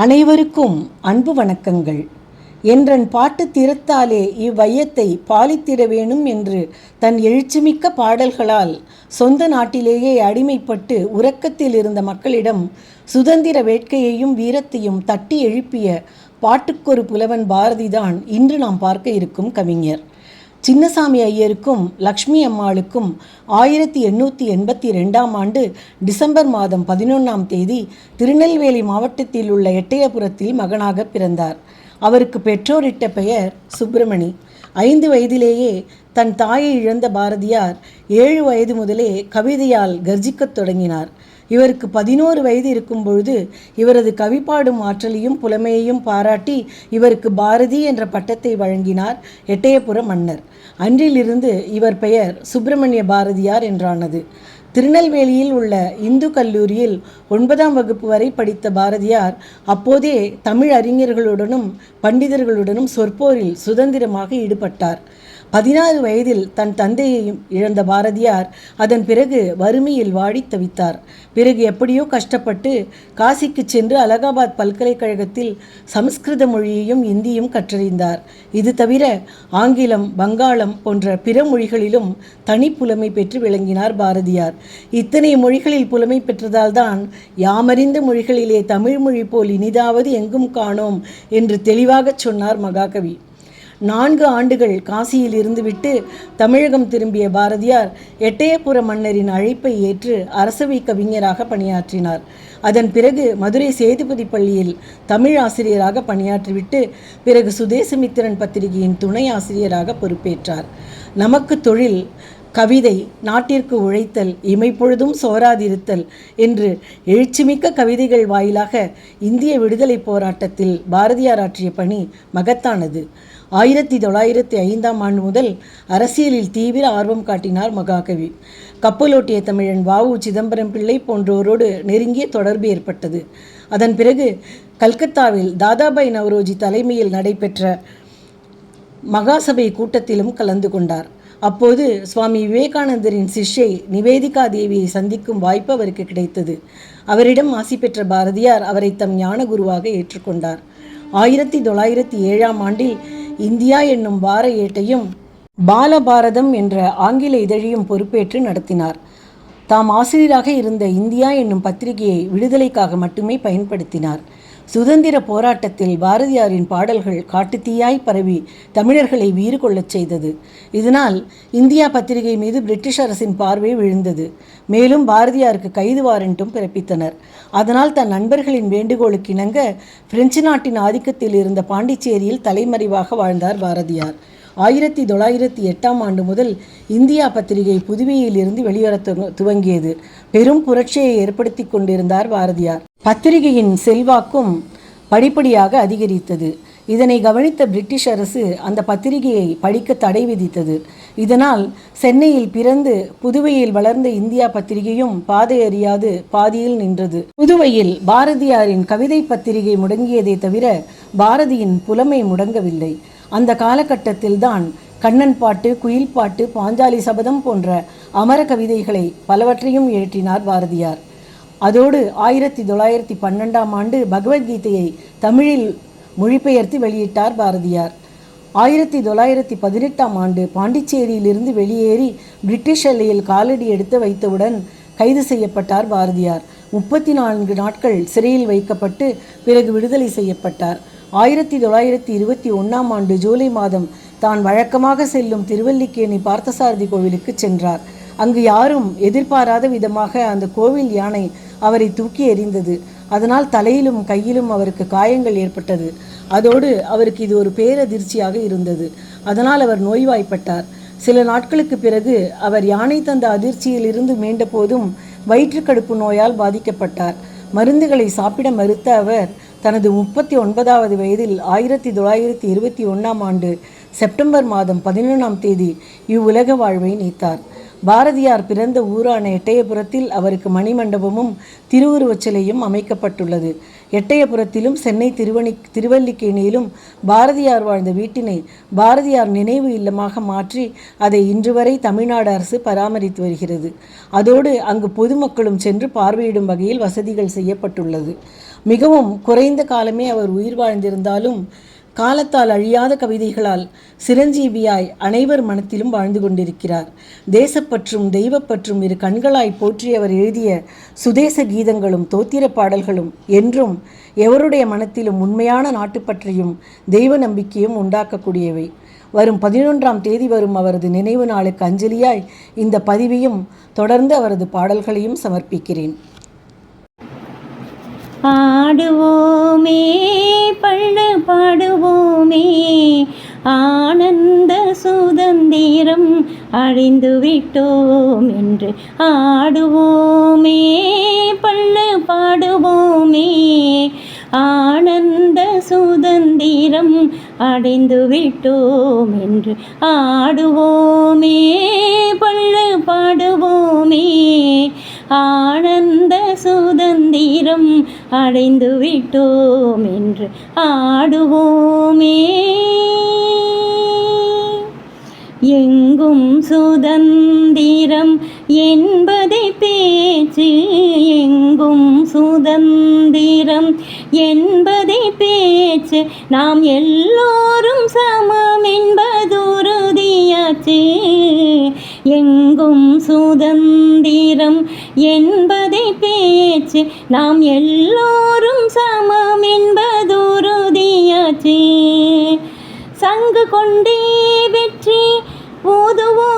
அனைவருக்கும் அன்பு வணக்கங்கள். என்றன் பாட்டு திறத்தாலே இவ்வையத்தை பாலித்திட வேணும் என்று தன் எழுச்சிமிக்க பாடல்களால் சொந்த நாட்டிலேயே அடிமைப்பட்டு உறக்கத்தில் இருந்த மக்களிடம் சுதந்திர வேட்கையையும் வீரத்தையும் தட்டி எழுப்பிய பாட்டுக்கொரு புலவன் பாரதிதான் இன்று நாம் பார்க்க இருக்கும் கவிஞர். சின்னசாமி ஐயருக்கும் லக்ஷ்மி அம்மாளுக்கும் ஆயிரத்தி எண்ணூற்றி எண்பத்தி ரெண்டாம் ஆண்டு டிசம்பர் மாதம் பதினொன்றாம் தேதி திருநெல்வேலி மாவட்டத்தில் உள்ள எட்டயபுரத்தில் மகனாக பிறந்தார். அவருக்கு பெற்றோரிட்ட பெயர் சுப்பிரமணி. ஐந்து வயதிலேயே தன் தாயை இழந்த பாரதியார் ஏழு வயது முதலே கவிதையால் கர்ஜிக்கத் தொடங்கினார். இவருக்கு பதினோரு வயது இருக்கும் பொழுது இவரது கவிப்பாடும் ஆற்றலையும் புலமையையும் பாராட்டி இவருக்கு பாரதி என்ற பட்டத்தை வழங்கினார் எட்டயபுர மன்னர். அன்றிலிருந்து இவர் பெயர் சுப்பிரமணிய பாரதியார் என்றானது. திருநெல்வேலியில் உள்ள இந்து கல்லூரியில் ஒன்பதாம் வகுப்பு வரை படித்த பாரதியார் அப்போதே தமிழ் அறிஞர்களுடனும் பண்டிதர்களுடனும் சொற்போரில் சுதந்திரமாக ஈடுபட்டார். பதினாறு வயதில் தன் தந்தையையும் இழந்த பாரதியார் அதன் பிறகு வறுமையில் வாடித் தவித்தார். பிறகு எப்படியோ கஷ்டப்பட்டு காசிக்கு சென்று அலகாபாத் பல்கலைக்கழகத்தில் சமஸ்கிருத மொழியையும் இந்தியும் கற்றறிந்தார். இது தவிர ஆங்கிலம் வங்காளம் போன்ற பிற மொழிகளிலும் தனிப்புலமை பெற்று விளங்கினார் பாரதியார். இத்தனை மொழிகளில் புலமை பெற்றதால்தான் யாமறிந்த மொழிகளிலே தமிழ் மொழி போல் இனிதாவது எங்கும் காணோம் என்று தெளிவாகச் சொன்னார் மகாகவி. நான்கு ஆண்டுகள் காசியில் இருந்துவிட்டு தமிழகம் திரும்பிய பாரதியார் எட்டயபுர மன்னரின் அழைப்பை ஏற்று அரசவை கவிஞராக பணியாற்றினார். அதன் பிறகு மதுரை சேதுபதி பள்ளியில் தமிழ் ஆசிரியராக பணியாற்றிவிட்டு பிறகு சுதேசமித்திரன் பத்திரிகையின் துணை ஆசிரியராக பொறுப்பேற்றார். நமக்கு தொழில் கவிதை நாட்டிற்கு உழைத்தல் இமைப்பொழுதும் சோராதிருத்தல் என்று எழுச்சிமிக்க கவிதைகள் வாயிலாக இந்திய விடுதலை போராட்டத்தில் பாரதியார் ஆற்றிய பணி மகத்தானது. ஆயிரத்தி தொள்ளாயிரத்தி ஐந்தாம் ஆண்டு முதல் அரசியலில் தீவிர ஆர்வம் காட்டினார் மகாகவி. கப்பலோட்டிய தமிழன் வாவு சிதம்பரம் பிள்ளை போன்றோரோடு நெருங்கிய தொடர்பு ஏற்பட்டது. அதன் பிறகு கல்கத்தாவில் தாதாபாய் நவரோஜி தலைமையில் நடைபெற்ற மகாசபை கூட்டத்திலும் கலந்து கொண்டார். அப்போது சுவாமி விவேகானந்தரின் சிஷ்யை நிவேதிகா தேவியை சந்திக்கும் வாய்ப்பு அவருக்கு கிடைத்தது. அவரிடம் ஆசி பெற்ற பாரதியார் அவரை தம் ஞான குருவாக ஏற்றுக்கொண்டார். ஆயிரத்தி தொள்ளாயிரத்தி ஏழாம் ஆண்டில் இந்தியா என்னும் வார ஏட்டையும் பாலபாரதம் என்ற ஆங்கில இதழையும் பொறுப்பேற்று நடத்தினார். தாம் ஆசிரியராக இருந்த இந்தியா என்னும் பத்திரிகையை விடுதலைக்காக மட்டுமே பயன்படுத்தினார். சுதந்திர போராட்டத்தில் பாரதியாரின் பாடல்கள் காட்டுத்தீயாய் பரவி தமிழர்களை வீறு கொள்ளச் செய்தது. இதனால் இந்தியா பத்திரிகை மீது பிரிட்டிஷ் அரசின் பார்வை விழுந்தது. மேலும் பாரதியாருக்கு கைது வாரண்ட்டும் பிறப்பித்தனர். அதனால் தன் நண்பர்களின் வேண்டுகோளுக்கு இணங்க பிரெஞ்சு நாட்டின் ஆதிக்கத்தில் இருந்த பாண்டிச்சேரியில் தலைமறைவாக வாழ்ந்தார் பாரதியார். ஆயிரத்தி தொள்ளாயிரத்தி எட்டாம் ஆண்டு முதல் இந்தியா பத்திரிகை புதுவையில் இருந்து வெளிவர துவங்கியது. பெரும் புரட்சியை ஏற்படுத்தி கொண்டிருந்தார் பாரதியார். பத்திரிகையின் செல்வாக்கும் படிப்படியாக அதிகரித்தது. இதனை கவனித்த பிரிட்டிஷ் அரசு அந்த பத்திரிகையை படிக்க தடை விதித்தது. இதனால் சென்னையில் பிறந்து புதுவையில் வளர்ந்த இந்தியா பத்திரிகையும் பாதை அறியாது பாதியில் நின்றது. புதுவையில் பாரதியாரின் கவிதை பத்திரிகை முடங்கியதை தவிர பாரதியின் புலமை முடங்கவில்லை. அந்த காலகட்டத்தில்தான் கண்ணன் பாட்டு குயில் பாட்டு பாஞ்சாலி சபதம் போன்ற அமர கவிதைகளை பலவற்றையும் இயற்றினார் பாரதியார். அதோடு ஆயிரத்தி தொள்ளாயிரத்தி பன்னெண்டாம் ஆண்டு பகவத்கீதையை தமிழில் மொழிபெயர்த்து வெளியிட்டார் பாரதியார். ஆயிரத்தி தொள்ளாயிரத்தி பதினெட்டாம் ஆண்டு பாண்டிச்சேரியிலிருந்து வெளியேறி பிரிட்டிஷ் எல்லையில் காலடி எடுத்து வைத்தவுடன் கைது செய்யப்பட்டார் பாரதியார். முப்பத்தி நான்கு நாட்கள் சிறையில் வைக்கப்பட்டு பிறகு விடுதலை செய்யப்பட்டார். ஆயிரத்தி தொள்ளாயிரத்தி இருபத்தி ஒன்றாம் ஆண்டு ஜூலை மாதம் தான் வழக்கமாக செல்லும் திருவல்லிக்கேணி பார்த்தசாரதி கோவிலுக்கு சென்றார். அங்கு யாரும் எதிர்பாராத விதமாக அந்த கோவில் யானை அவரை தூக்கி எறிந்தது. அதனால் தலையிலும் கையிலும் அவருக்கு காயங்கள் ஏற்பட்டது. அதோடு அவருக்கு இது ஒரு பேரதிர்ச்சியாக இருந்தது. அதனால் அவர் நோய்வாய்ப்பட்டார். சில நாட்களுக்கு பிறகு அவர் யானை தந்த அதிர்ச்சியிலிருந்து மீண்ட போதும் வயிற்றுக்கடுப்பு நோயால் பாதிக்கப்பட்டார். மருந்துகளை சாப்பிட மறுத்த அவர் தனது முப்பத்தி ஒன்பதாவது வயதில் ஆயிரத்தி தொள்ளாயிரத்தி இருபத்தி ஒன்றாம் ஆண்டு செப்டம்பர் மாதம் பதினொன்றாம் தேதி இவ்வுலக வாழ்வை நீத்தார். பாரதியார் பிறந்த ஊரான எட்டயபுரத்தில் அவருக்கு மணிமண்டபமும் திருவுருவச் சிலையும் அமைக்கப்பட்டுள்ளது. எட்டயபுரத்திலும் சென்னை திருவணி திருவல்லிக்கேணியிலும் பாரதியார் வாழ்ந்த வீட்டினை பாரதியார் நினைவு இல்லமாக மாற்றி அதை இன்று வரை தமிழ்நாடு அரசு பராமரித்து வருகிறது. அதோடு அங்கு பொதுமக்களும் சென்று பார்வையிடும் வகையில் வசதிகள் செய்யப்பட்டுள்ளது. மிகவும் குறைந்த காலமே அவர் உயிர் வாழ்ந்திருந்தாலும் காலத்தால் அழியாத கவிதைகளால் சிரஞ்சீவியாய் அனைவர் மனத்திலும் வாழ்ந்து கொண்டிருக்கிறார். தேசப்பற்றும் தெய்வப்பற்றும் இரு கண்களாய் போற்றி அவர் எழுதிய சுதேச கீதங்களும் தோத்திர பாடல்களும் என்றும் எவருடைய மனத்திலும் உண்மையான நாட்டுப்பற்றையும் தெய்வ நம்பிக்கையும் உண்டாக்கக்கூடியவை. வரும் பதினொன்றாம் தேதி வரும் அவரது நினைவு நாளுக்கு அஞ்சலியாய் இந்த பதிவையும் தொடர்ந்து அவரது பாடல்களையும் சமர்ப்பிக்கிறேன். ஆடுவோமே பள்ளு பாடுவோமே. ஆனந்த சுதந்திரம் அழிந்து விட்டோம் என்று ஆடுவோமே பள்ளு பாடுவோமே. ஆனந்த சுதந்திரம் அடைந்து விட்டோம் என்று ஆடுவோமே. சொர்க்கம் அடைந்து விட்டோம் என்று ஆடுவோமே. எங்கும் சுதந்திரம் என்பதை பேச்சு எங்கும் சுதந்திரம் என்பதை பேச்சு நாம் எல்லோரும் சமம் என்பதுறுதியாச்சு எங்கும் சுதந்திரம் என்பதை பேச்சு நாம் எல்லோரும் சமம் என்பதுறுதியாச்சு சங்கு கொண்டே வெற்றி ஊதுவோமே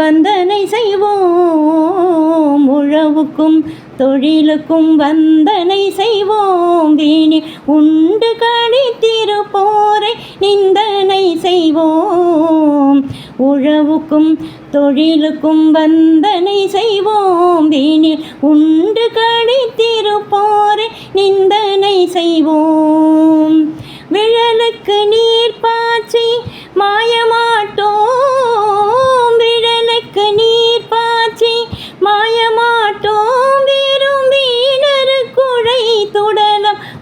வந்தனை செய்வோம். உழவுக்கும் தொழிலுக்கும் வந்தனை செய்வோம். வீணி உண்டு கழித்திருப்போரை நிந்தனை செய்வோம். உழவுக்கும் தொழிலுக்கும் வந்தனை செய்வோம். வீணி உண்டு கழித்திருப்போரை நிந்தனை செய்வோம். விழலுக்கு நீர் பாய்ச்சி மாயமாட்டோம்.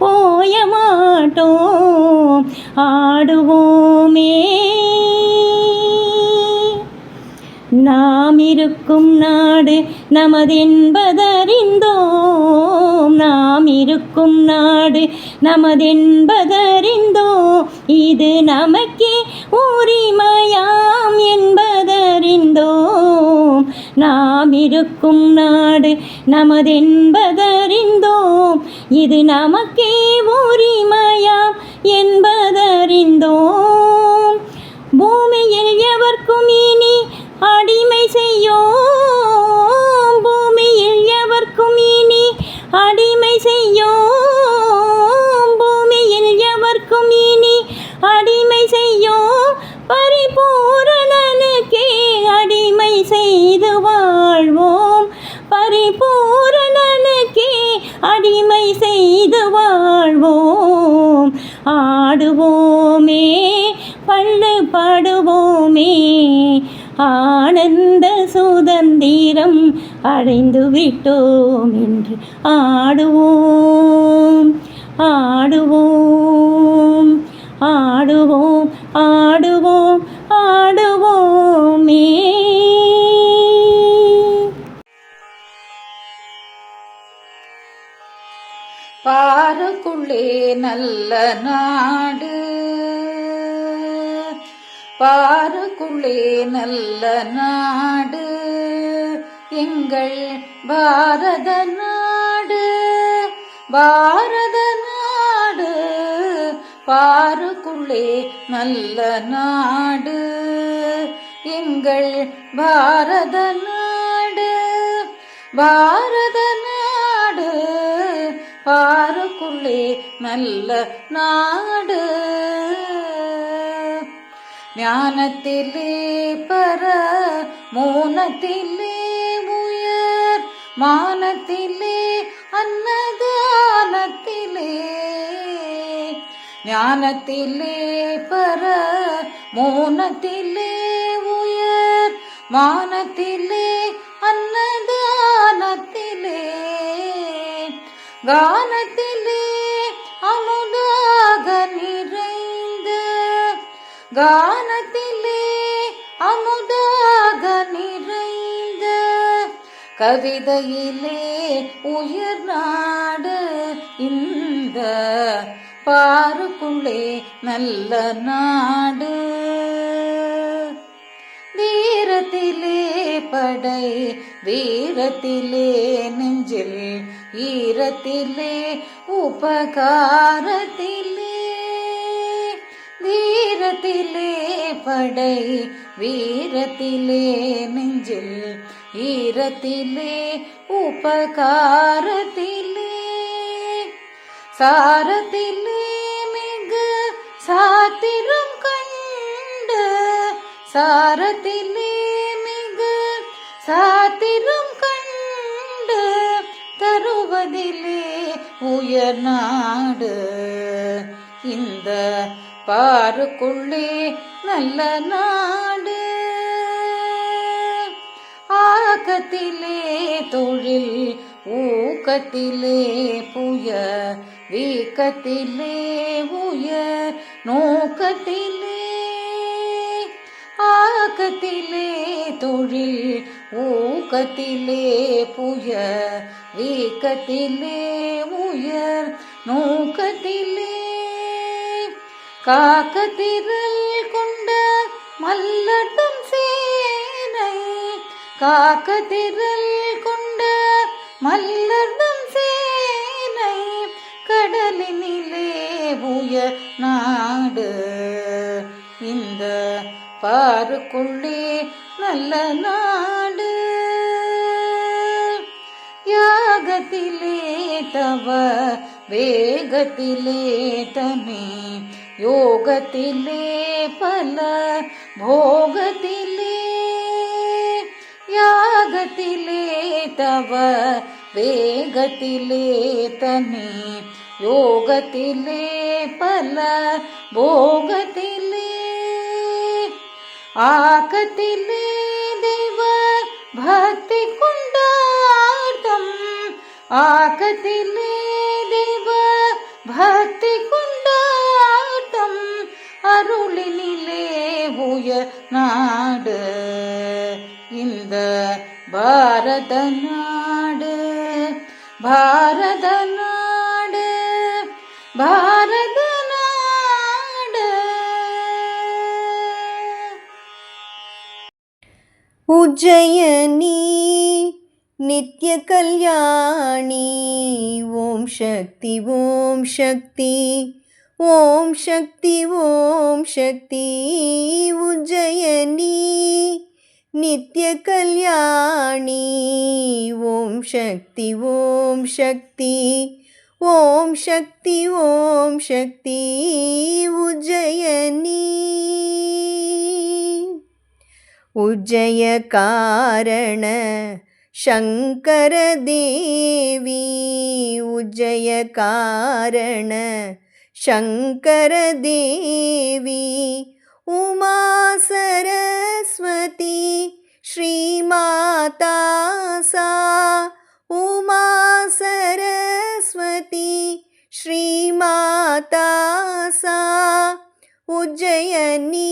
துடலம் ஓயமாட்டோம் ஆடுவோமே. நாம் இருக்கும் நாடு நமதென்பதறிந்தோம் நாம் இருக்கும் நாடு நமதென்பதறிந்தோம் இது நமக்கே உரிமையாம் என்ப அறிந்தோம். நாம் இருக்கும் நாடு நமதென்பதறிந்தோம். இது நமக்கே உரிமையாம் என்பதறிந்தோம். பூமியில் எவர்க்கும் இனி அடிமை செய்யோம். ஆனந்த சுதந்திரம் அடைந்து விட்டோம் என்று ஆடுவோம். ஆடுவோம். ஆடுவோம். ஆடுவோம். ஆடுவோமே. பாருக்குள்ளே நல்ல நாடு. பாருக்குள்ளே நல்ல நாடு எங்கள் பாரத நாடு பாரத நாடு பாருக்குள்ளே நல்ல நாடு எங்கள் பாரத நாடு பாரத நாடு பாருக்குள்ளே நல்ல நாடு. ஞானத்திலே பர மோனத்திலே உயர் மானத்திலே அன்னதானத்திலே. ஞானத்திலே பர மோனத்திலே உயர் மானத்திலே அன்னதானத்திலே. கானத்திலே அமுதாக நிறைந்த கா கவிதையிலே உயிர் நாடு இந்த பாருக்குள்ளே நல்ல நாடு. வீரத்திலே படை வீரத்திலே நெஞ்சில் ஈரத்திலே உபகாரத்திலே. வீரத்திலே படை வீரத்திலே நெஞ்சில் ஈரத்திலே உபகாரத்திலே. சாரத்திலே மிகு சாத்திரம் கண்டு சாரத்திலே மிகு சாத்திரம் கண்டு தருவதிலே உயர் நாடு. இந்த பாருக்குள்ளே நல்ல நாடு. ஆக்கத்திலே தொழில் ஊக்கத்திலே புய வீக்கத்திலே உயர் நோக்கத்திலே ஆக்கத்திலே தொழில் ஊக்கத்திலே புய வீக்கத்திலே உயர் நோக்கத்திலே. காக்கத்திரல் கொண்ட மல்லட்ட காக்கத்திரல் கொண்ட மல்லர்தம் சேனை கடலினிலே உய நாடு. இந்த பாருக்குள்ளே நல்ல நாடு. யாகத்திலே தவ வேகத்திலே தனி யோகத்திலே பல போகத்திலே யாகத்திலே தவ வேகத்திலே தனி யோகத்திலே பல போகத்திலே ஆக்கத்திலே தெய்வ பக்தி கொண்டாட்டம் ஆக்கத்திலே தெய்வ பக்தி கொண்டாட்டம் அருளினிலே உய நாடு இந்த ഭാരതനാട് ഭാരതനാട് ഭാരതനാട്. ഉജ്ജയനീ നിത്യകല്യാണി ഓം ശക്തി ഓം ശക്തി ഓം ശക്തി ഓം ശക്തി. ഉജ്ജയനീ नित्यकल्याणी। ॐ शक्ति ॐ शक्ति ॐ शक्ति ॐ शक्ति उज्जयिनी। उज्जयकारण शङ्करदेवी उज्जयकारण शङ्करदेवी उमा सरस्वती श्रीमाता सा उमा सरस्वती श्रीमाता सा उज्जयिनी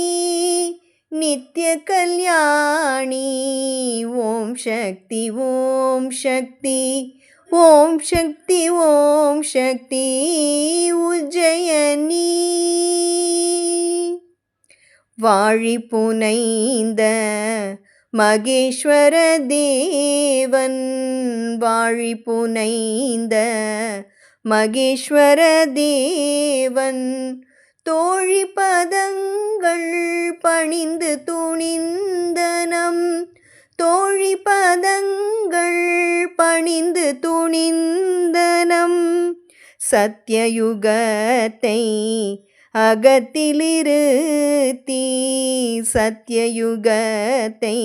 नित्यकल्याणी ॐ शक्ति ॐ शक्ति ॐ शक्ति ॐ शक्ति उज्जयिनी வாழி புனைந்த மகேஸ்வர தேவன் வாழி புனைந்த மகேஸ்வர தேவன். தோழி பதங்கள் பணிந்து துணிந்தனம் தோழி பதங்கள் பணிந்து துணிந்தனம். சத்தியயுகத்தை அகத்திலிருத்தி சத்தியயுகத்தை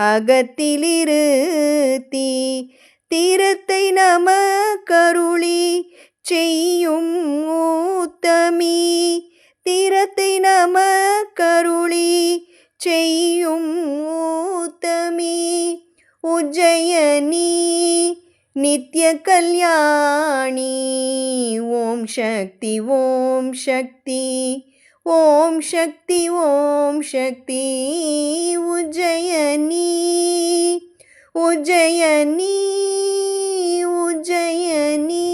அகத்திலிருத்தி தீரத்தை நம கருளி செய்யும் ஊத்தமி. தீரத்தை நம கருளி செய்யும் ஊத்தமி. உஜயனீ நித்ய கல்யாணி ஓம் சக்தி ஓம் சக்தி ஓம் சக்தி ஓம் சக்தி உஜயனி உஜயனி உஜயனி